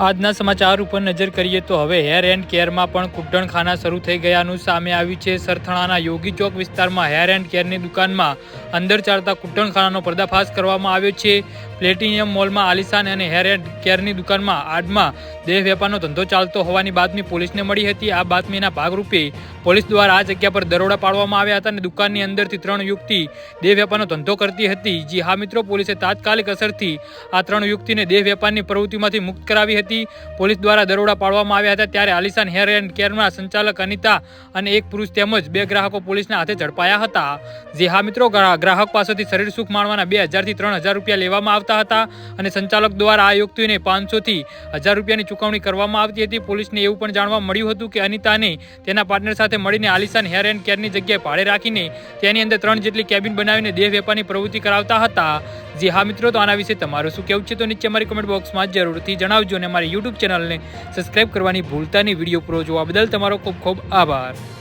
આજના સમાચાર ઉપર નજર કરીએ તો હવે હેર એન્ડ કેરમાં પણ કુટણખાના શરૂ થઈ ગયાનું સામે આવ્યું છે. સરથાણાના યોગી ચોક વિસ્તારમાં હેર એન્ડ કેરની દુકાનમાં અંદર ચાલતા કુટણખાનાનો પર્દાફાશ કરવામાં આવ્યો છે. પ્લેટિનિયમ મોલમાં આલિશાન અને હેર એન્ડ કેરની દુકાનમાં આડમાં દેહ વેપારનો ધંધો ચાલતો હોવાની બાતમી પોલીસને મળી હતી. આ બાતમીના ભાગરૂપે પોલીસ દ્વારા આ જગ્યા પર દરોડા પાડવામાં આવ્યા હતા અને દુકાનની અંદરથી ત્રણ યુક્તિ દેહ વેપારનો ધંધો કરતી હતી. જી હા મિત્રો, પોલીસે તાત્કાલિક અસરથી આ ત્રણ યુક્તિને દેહ વેપારની પ્રવૃત્તિમાંથી મુક્ત કરાવી હતી. પોલીસ દ્વારા દરોડા પાડવામાં આવ્યા હતા ત્યારે આલિશાન, હેર એન્ડ કેરના સંચાલક અનિતા અને એક પુરુષ તેમજ બે ગ્રાહકો પોલીસના હાથે ઝડપાયા હતા. જે હા મિત્રો, ગ્રા- ગ્રાહક પાસેથી શરીર સુખ માણવાના બે હજારથી ત્રણ હજાર રૂપિયા લેવામાં આવતા હતા અને સંચાલક દ્વારા આ યુક્તિને પાંચસોથી હજાર રૂપિયાની ચૂકવણી કરવામાં આવતી હતી. પોલીસને એવું પણ જાણવા મળ્યું હતું કે અનિતાને તેના પાર્ટનર સાથે મળીને આલિશાન હેર એન્ડ કેરની જગ્યાએ ભાડે રાખીને તેની અંદર ત્રણ જેટલી કેબિન બનાવીને દેહ વેપારની પ્રવૃત્તિ કરાવતા હતા. જે હા મિત્રો, તો આના વિશે તમારું શું કહેવું છે? તો નીચે અમારી કમેન્ટ બોક્સમાં જરૂરથી જણાવજો અને અમારી યુટ્યુબ ચેનલને સબસ્ક્રાઇબ કરવાની ભૂલતા નહીં. વીડિયો પૂરો જોવા બદલ તમારો ખૂબ ખૂબ આભાર.